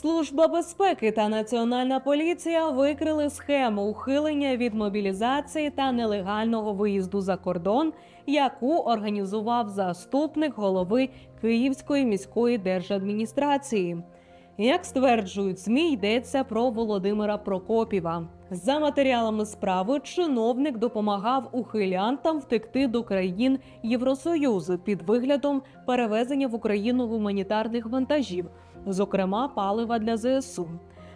Служба безпеки та національна поліція викрили схему ухилення від мобілізації та нелегального виїзду за кордон, яку організував заступник голови Київської міської держадміністрації. Як стверджують ЗМІ, йдеться про Володимира Прокопіва. За матеріалами справи, чиновник допомагав ухилянтам втекти до країн Євросоюзу під виглядом перевезення в Україну гуманітарних вантажів, зокрема палива для ЗСУ.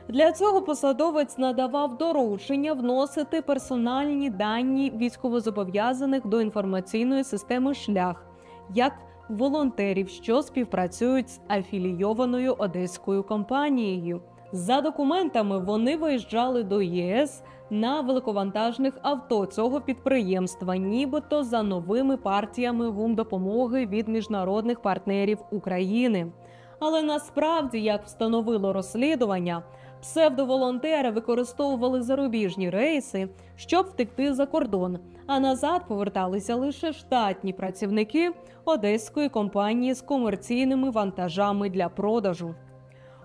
Для цього посадовець надавав доручення вносити персональні дані військовозобов'язаних до інформаційної системи шлях як волонтерів, що співпрацюють з афілійованою одеською компанією. За документами вони виїжджали до ЄС на великовантажних авто цього підприємства, нібито за новими партіями гумдопомоги від міжнародних партнерів України. Але насправді, як встановило розслідування, псевдоволонтери використовували зарубіжні рейси, щоб втекти за кордон, а назад поверталися лише штатні працівники одеської компанії з комерційними вантажами для продажу.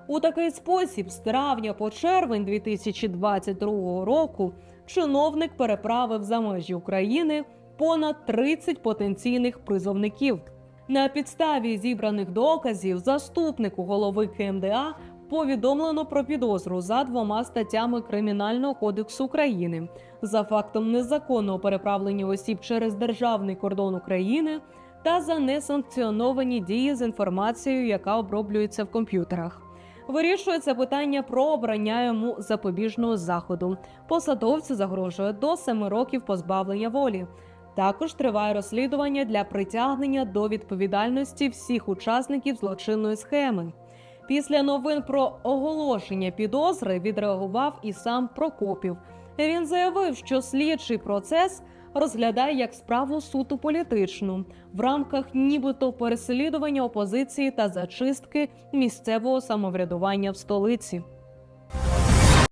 У такий спосіб, з травня по червень 2022 року, чиновник переправив за межі України понад 30 потенційних призовників. На підставі зібраних доказів заступнику голови КМДА повідомлено про підозру за двома статтями Кримінального кодексу України за фактом незаконного переправлення осіб через державний кордон України та за несанкціоновані дії з інформацією, яка оброблюється в комп'ютерах. Вирішується питання про обрання йому запобіжного заходу. Посадовцю загрожує до семи років позбавлення волі. Також триває розслідування для притягнення до відповідальності всіх учасників злочинної схеми. Після новин про оголошення підозри відреагував і сам Прокопів. Він заявив, що слідчий процес розглядає як справу суто політичну в рамках нібито переслідування опозиції та зачистки місцевого самоврядування в столиці.